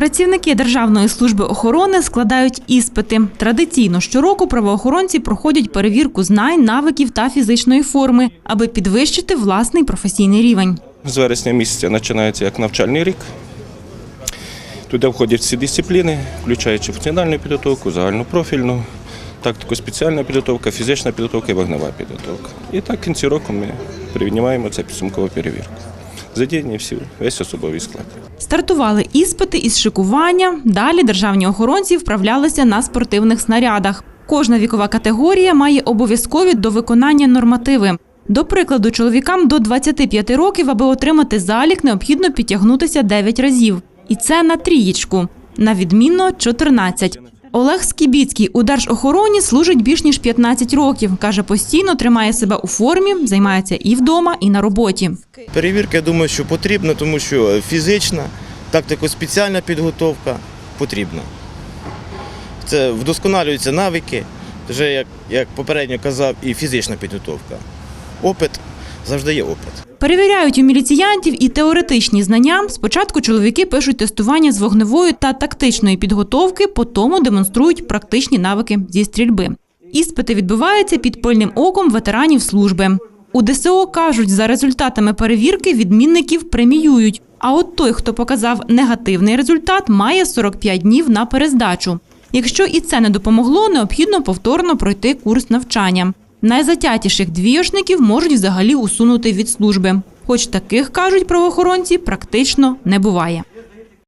Працівники Державної служби охорони складають іспити. Традиційно щороку правоохоронці проходять перевірку знань, навиків та фізичної форми, аби підвищити власний професійний рівень. З вересня місяця починається як навчальний рік. Туди входять всі дисципліни, включаючи функціональну підготовку, загальну профільну, тактико спеціальна підготовка, фізична підготовка і вогнева підготовка. І так в кінці року ми приймаємо це підсумкову перевірку. Задіяні всі, весь особовий склад. Стартували іспити із шикування. Далі державні охоронці вправлялися на спортивних снарядах. Кожна вікова категорія має обов'язкові до виконання нормативи. До прикладу, чоловікам до 25 років, аби отримати залік, необхідно підтягнутися 9 разів. І це на трієчку. На відмінно 14. Олег Скібіцький у держохороні служить більш ніж 15 років. Каже, постійно тримає себе у формі, займається і вдома, і на роботі. Перевірка, я думаю, що потрібна, тому що фізична, тактико-спеціальна підготовка потрібна. Це вдосконалюються навики, вже як, як попередньо казав, і фізична підготовка. Опит завжди є опит. Перевіряють у міліціянтів і теоретичні знання. Спочатку чоловіки пишуть тестування з вогневої та тактичної підготовки, потім демонструють практичні навики зі стрільби. Іспити відбуваються під пильним оком ветеранів служби. У ДСО кажуть, за результатами перевірки відмінників преміюють. А от той, хто показав негативний результат, має 45 днів на перездачу. Якщо і це не допомогло, необхідно повторно пройти курс навчання. Найзатятіших двієшників можуть взагалі усунути від служби. Хоч таких, кажуть правоохоронці, практично не буває.